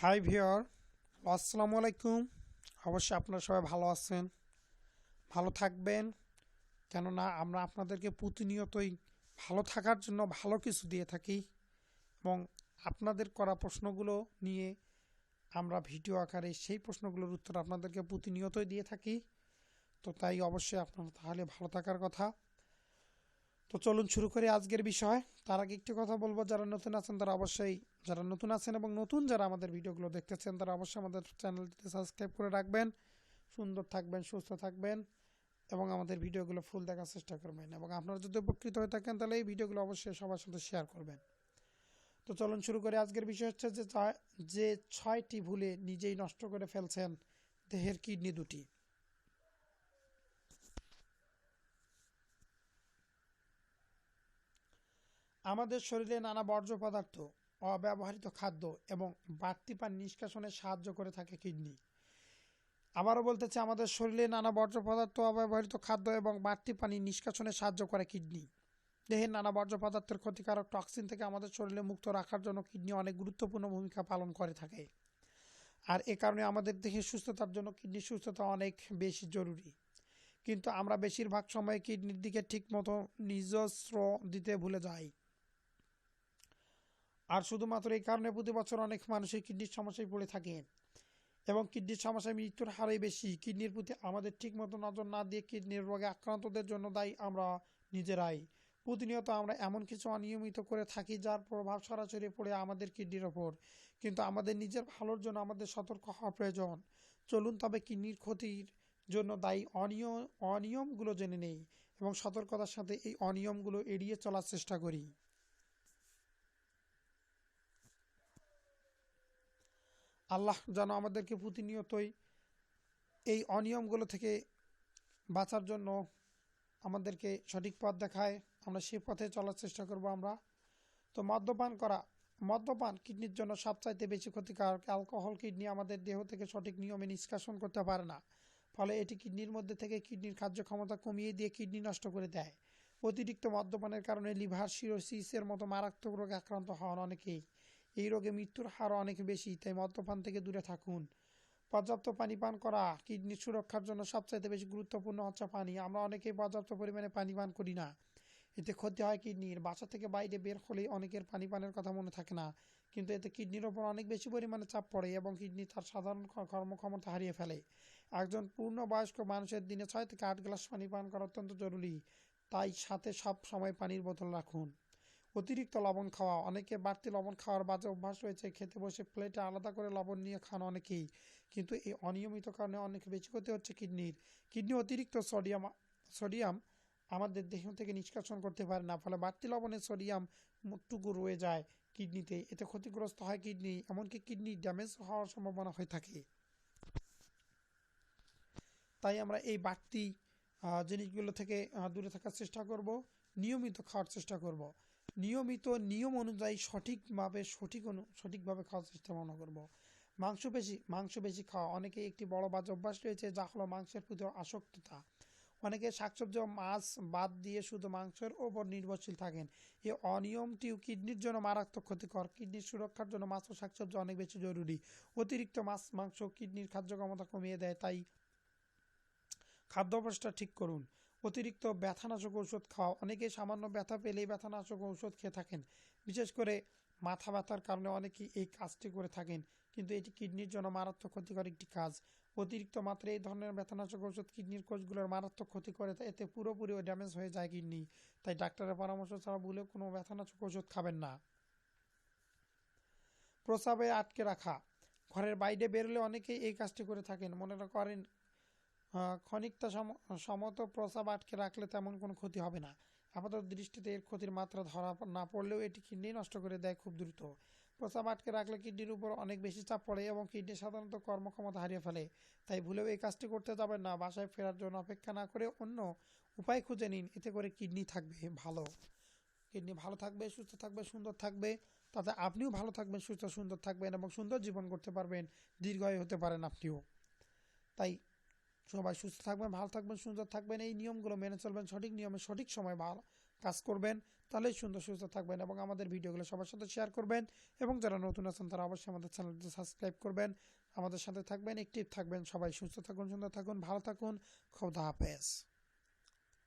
High viewer আসসালামু আলাইকুম। অবশ্যই আপনারা সবাই ভালো আছেন, ভালো থাকবেন। কেননা আমরা আপনাদেরকে প্রতিনিয়তই ভালো থাকার জন্য ভালো কিছু দিয়ে থাকি এবং আপনাদের করা প্রশ্নগুলো নিয়ে আমরা ভিডিও আকারে সেই প্রশ্নগুলোর উত্তর আপনাদেরকে প্রতিনিয়তই দিয়ে থাকি। তো তাই অবশ্যই আপনারা তাহলে ভালো থাকার কথা। তো চলুন শুরু করি আজকের বিষয়। তার আগে একটি কথা বলব, যারা নতুন আছেন তারা অবশ্যই, যারা নতুন আছেন এবং নতুন যারা আমাদের ভিডিওগুলো দেখতেছেন, তারা অবশ্যই আমাদের চ্যানেলটিতে সাবস্ক্রাইব করে রাখবেন, সুন্দর থাকবেন, সুস্থ থাকবেন এবং আমাদের ভিডিওগুলো ফুল দেখার চেষ্টা করবেন এবং আপনারা যদি উপকৃত হয়ে থাকেন তাহলে এই ভিডিওগুলো অবশ্যই সবার সাথে শেয়ার করবেন। তো চলুন শুরু করি। আজকের বিষয় হচ্ছে যে যে ছয়টি ভুলে নিজেই নষ্ট করে ফেলছেন দেহের কিডনি দুটি। আমাদের শরীরে নানা বর্জ্য পদার্থ, অব্যবহৃত খাদ্য এবং বাড়তি পানি নিষ্কাশনে সাহায্য করে থাকে কিডনি। আবারও বলতেছে, আমাদের শরীরে নানা বর্জ্য পদার্থ, অব্যবহৃত খাদ্য এবং বাড়তি পানি নিষ্কাশনে সাহায্য করে কিডনি। দেহের নানা বর্জ্য পদার্থের ক্ষতিকারক টক্সিন থেকে আমাদের শরীরে মুক্ত রাখার জন্য কিডনি অনেক গুরুত্বপূর্ণ ভূমিকা পালন করে থাকে। আর এ কারণে আমাদের দেহের সুস্থতার জন্য কিডনির সুস্থতা অনেক বেশি জরুরি। কিন্তু আমরা বেশিরভাগ সময় কিডনির দিকে ঠিকমতো নিজস্ব দিতে ভুলে যাই। আর শুধুমাত্র এই কারণে প্রতি বছর অনেক মানুষই কিডনির সমস্যায় পড়ে থাকে। এবং কিডনির সমস্যায় মৃত্যুর হারই বেশি। কিডনির প্রতি আমাদের ঠিকমতো নজর না দিয়ে কিডনির রোগে আক্রান্তদের জন্য দায়ী আমরা নিজেরাই। প্রতিনিয়ত আমরা এমন কিছু অনিয়মিত করে থাকি যার প্রভাব সরাসরি পড়ে আমাদের কিডনির ওপর। কিন্তু আমাদের নিজের ভালোর জন্য আমাদের সতর্ক হওয়া প্রয়োজন। চলুন, তবে কিডনির ক্ষতির জন্য দায়ী অনিয়ম অনিয়মগুলো জেনে নেই এবং সতর্কতার সাথে এই অনিয়মগুলো এড়িয়ে চলার চেষ্টা করি। আল্লাহ যেন আমাদেরকে প্রতিনিয়তই এই অনিয়মগুলো থেকে বাঁচার জন্য আমাদেরকে সঠিক পথ দেখায়। আমরা সেই পথে চলার চেষ্টা করব আমরা। তো মদ্যপান করা, মদ্যপান কিডনির জন্য সবচাইতে বেশি ক্ষতিকারক। অ্যালকোহল কিডনি আমাদের দেহ থেকে সঠিক নিয়মে নিষ্কাশন করতে পারে না। ফলে এটি কিডনির মধ্যে থেকে কিডনির কার্যক্ষমতা কমিয়ে দিয়ে কিডনি নষ্ট করে দেয়। অতিরিক্ত মদ্যপানের কারণে লিভার সিরোসিসের মতো মারাত্মক রোগে আক্রান্ত হন অনেকেই। এই রোগে মৃত্যুর হার অনেক বেশি, তাই মদ্যপান থেকে দূরে থাকুন। পর্যাপ্ত পানি পান করা কিডনির সুরক্ষার জন্য সবচাইতে বেশি গুরুত্বপূর্ণ হচ্ছে পানি। আমরা অনেকেই পর্যাপ্ত পরিমাণে পানি পান করি না। এতে ক্ষতি হয় কিডনির। বাসা থেকে বাইরে বের হলেই অনেকের পানি পানের কথা মনে থাকে না। কিন্তু এতে কিডনির ওপর অনেক বেশি পরিমাণে চাপ পড়ে এবং কিডনি তার সাধারণ কর্মক্ষমতা হারিয়ে ফেলে। একজন পূর্ণবয়স্ক মানুষের দিনে ছয় থেকে আট গ্লাস পানি পান করা অত্যন্ত জরুরি। তাই সাথে সব সময় পানির বোতল রাখুন। অতিরিক্ত লবণ খাওয়া। অনেকে বাড়তি লবণ খাওয়ার বাজে অভ্যাস রয়েছে। খেতে বসে প্লেটে আলাদা করে লবণ নিয়ে খান অনেকেই। কিন্তু এই অনিয়মিত কারণে অনেক বেশি ক্ষতি হচ্ছে কিডনির। কিডনি অতিরিক্ত সোডিয়াম সোডিয়াম আমাদের দেহ থেকে নিষ্কাশন করতে পারে না, ফলে বাড়তি লবণে সোডিয়াম টুকু রয়ে যায় কিডনিতে। এতে ক্ষতিগ্রস্ত হয় কিডনি, এমনকি কিডনি ড্যামেজ হওয়ার সম্ভাবনা হয়ে থাকে। তাই আমরা এই বাড়তি জিনিসগুলো থেকে দূরে থাকার চেষ্টা করব, নিয়মিত খাওয়ার চেষ্টা করব। নিয়মিত নিয়ম অনুযায়ী সঠিকভাবে, সঠিক অনু- সঠিকভাবে খাওয়ার চেষ্টা মনে করব। মাংস বেশি মাংস বেশি খাওয়া। অনেকে একটি বড় বাজে অভ্যাস রয়েছে যা হলো মাংসের প্রতি আসক্ততা। অনেকে শাকসবজি মাছ বাদ দিয়ে শুধু মাংসের ওপর নির্ভরশীল থাকেন। এই অনিয়মটিও কিডনির জন্য মারাত্মক ক্ষতিকর। কিডনির সুরক্ষার জন্য মাছ ও শাকসবজি অনেক বেশি জরুরি। অতিরিক্ত মাছ, মাংস কিডনির কার্যক্ষমতা কমিয়ে দেয়, তাই খাদ্যাভ্যাসটা ঠিক করুন। অতিরিক্ত ব্যথানাশক ঔষধ খাওয়া। অনেকে সামান্য ব্যথা পেলেই ব্যথানাশক ঔষধ খেয়ে থাকেন। বিশেষ করে মাথা ব্যথার কারণে অনেকেই এই কাজটি করে থাকেন। কিন্তু এটি কিডনির জন্য মারাত্মক ক্ষতিকর একটি কাজ। অতিরিক্ত মাত্রায় এই ধরনের ব্যথানাশক ওষুধ কিডনির কোষগুলোর মারাত্মক ক্ষতি করে এতে পুরোপুরি ড্যামেজ হয়ে যায় কিডনি। তাই ডাক্তারের পরামর্শ ছাড়া ভুলে কোনো ব্যথানাশক ওষুধ খাবেন না। প্রস্রাবে আটকে রাখা। ঘরের বাইরে বেরোলে অনেকেই এই কাজটি করে থাকেন। মনে করেন ক্ষণিকটা সম- সমত প্রস্রাব আটকে রাখলে তেমন কোনো ক্ষতি হবে না। আপাতত দৃষ্টিতে এর ক্ষতির মাত্রা ধরা না পড়লেও এটি কিডনি নষ্ট করে দেয় খুব দ্রুত। প্রস্রাব আটকে রাখলে কিডনির উপর অনেক বেশি চাপ পড়ে এবং কিডনি সাধারণত কর্মক্ষমতা হারিয়ে ফেলে। তাই ভুলেও এই কাজটি করতে যাবেন না, বাসায় ফেরার জন্য অপেক্ষা না করে অন্য উপায় খুঁজে নিন। এতে করে কিডনি থাকবে ভালো। কিডনি ভালো থাকবে, সুস্থ থাকবে, সুন্দর থাকবে। তাতে আপনিও ভালো থাকবেন, সুস্থ, সুন্দর থাকবেন এবং সুন্দর জীবন করতে পারবেন। দীর্ঘায়ু হতে পারেন আপনিও। তাই সবাই সুস্থ থাকবেন, ভালো থাকবেন, সুন্দর থাকবেন। এই নিয়মগুলো মেনে চলবেন, সঠিক নিয়মে সঠিক সময় ভালো কাজ করবেন, তাহলেই সুন্দর, সুস্থ থাকবেন এবং আমাদের ভিডিওগুলো সবার সাথে শেয়ার করবেন এবং যারা নতুন আছেন তারা অবশ্যই আমাদের চ্যানেলটি সাবস্ক্রাইব করবেন। আমাদের সাথে থাকবেন অ্যাক্টিভ থাকবেন। সবাই সুস্থ থাকুন, সুন্দর থাকুন, ভালো থাকুন। খোদা হাফেজ।